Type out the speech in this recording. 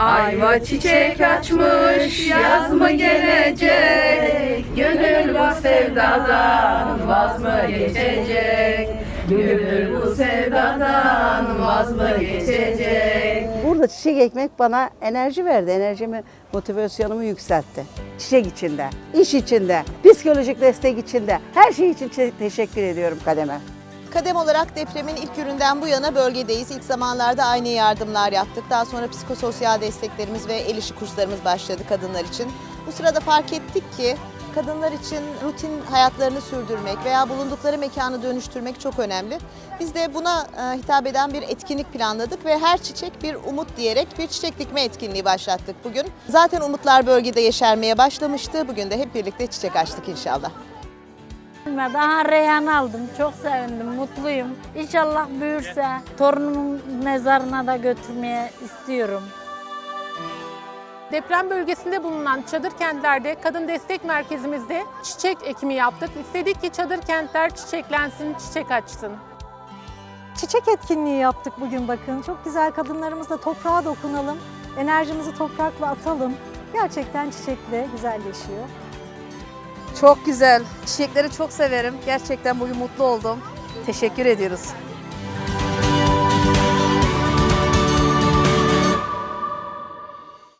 Ayva çiçek açmış, yaz mı gelecek? Gönül bu sevdadan vaz mı geçecek? Gönül bu sevdadan vaz mı geçecek? Burada çiçek ekmek bana enerji verdi. Enerjimi, motivasyonumu yükseltti. Çiçek içinde, iş içinde, psikolojik destek içinde. Her şey için te- teşekkür ediyorum Kademe. Kadem olarak depremin ilk gününden bu yana bölgedeyiz. İlk zamanlarda aynı yardımlar yaptık. Daha sonra psikososyal desteklerimiz ve el işi kurslarımız başladı kadınlar için. Bu sırada fark ettik ki kadınlar için rutin hayatlarını sürdürmek veya bulundukları mekanı dönüştürmek çok önemli. Biz de buna e, hitap eden bir etkinlik planladık ve her çiçek bir umut diyerek bir çiçek dikme etkinliği başlattık bugün. Zaten umutlar bölgede yeşermeye başlamıştı. Bugün de hep birlikte çiçek açtık inşallah. Daha reyhan aldım. Çok sevindim, mutluyum. İnşallah büyürse torunumun mezarına da götürmeye istiyorum. Deprem bölgesinde bulunan çadır kentlerde kadın destek merkezimizde çiçek ekimi yaptık. İstedik ki çadır kentler çiçeklensin, çiçek açsın. Çiçek etkinliği yaptık bugün bakın. Çok güzel kadınlarımızla toprağa dokunalım. Enerjimizi toprakla atalım. Gerçekten çiçekle güzelleşiyor. Çok güzel. Çiçekleri çok severim. Gerçekten bugün mutlu oldum. Teşekkür ediyoruz.